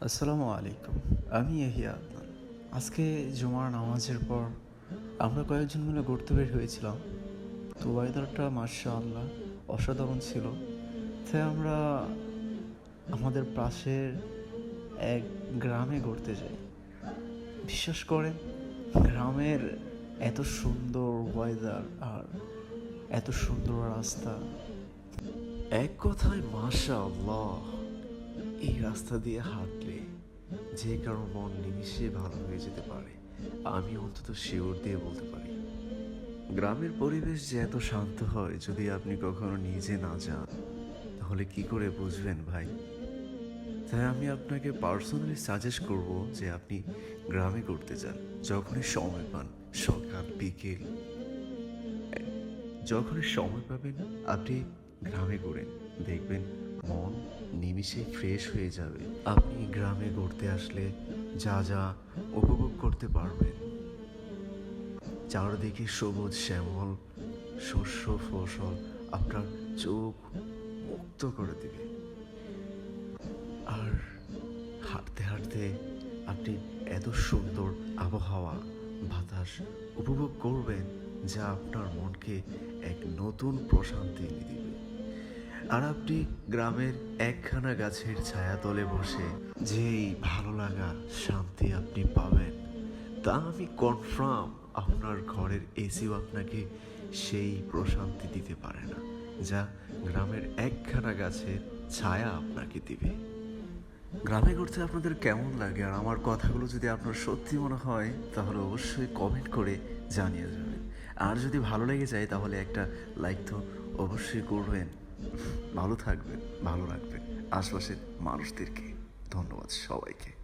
আসসালামু আলাইকুম। আমি ইয়াহিয়া আদনান। আজকে জুমার নামাজের পর আমরা কয়েকজন মিলে ঘুরতে বের হয়েছিলাম। তো ওয়েদারটা মার্শা আল্লাহ অসাধারণ ছিল। তাই আমরা আমাদের পাশের এক গ্রামে ঘুরতে যাই। বিশ্বাস করেন, গ্রামের এত সুন্দর ওয়েদার আর এত সুন্দর রাস্তা। এক কথায় মাশা আল্লাহ এই রাস্তা দিয়ে হাঁটলে যে কারও মন নিমিশে ভালো হয়ে যেতে পারে আমি অন্তত শিওর দিয়ে বলতে পারি। গ্রামের পরিবেশ যে এত শান্ত হয়, যদি আপনি কখনো নিজে না যান, তাহলে কি করে বুঝবেন ভাই? তাই আমি আপনাকে পার্সোনালি সাজেস্ট করব যে আপনি গ্রামে করতে যান, যখনই সময় পান, সকাল, বিকেল। যখনই সময় পাবেন, আপনি গ্রামে ঘুরেন, দেখবেন মন নিমিষে ফ্রেশ হয়ে যাবে। আপনি গ্রামে ঘুরতে আসলে যা যা উপভোগ করতে পারবেন। চারদিকে সবুজ শ্যামল, শস্য ফসল আপনার চোখ মুক্ত করে দেবে। আর হাঁটতে হাঁটতে আপনি এত সুন্দর আবহাওয়া, বাতাস উপভোগ করবেন, যা আপনার মনকে এক নতুন প্রশান্তি এনে দিবে। আর আপনি গ্রামের একখানা গাছের ছায়াতলে বসে যেই ভালো লাগা শান্তি আপনি পাবেন, তা আমি কনফার্ম আপনার ঘরের এসিও আপনাকে সেই প্রশান্তি দিতে পারে না, যা গ্রামের একখানা গাছের ছায়া আপনাকে দিবে। গ্রামে ঘুরতে আপনাদের কেমন লাগে? আর আমার কথাগুলো যদি আপনার সত্যি মনে হয়, তাহলে অবশ্যই কমেন্ট করে জানিয়ে যাবেন। আর যদি ভালো লেগে যায়, তাহলে একটা লাইক তো অবশ্যই করবেন। ভালো থাকবেন ভালো রাখবেন। আশপাশের মানুষদেরকে ধন্যবাদ সবাইকে।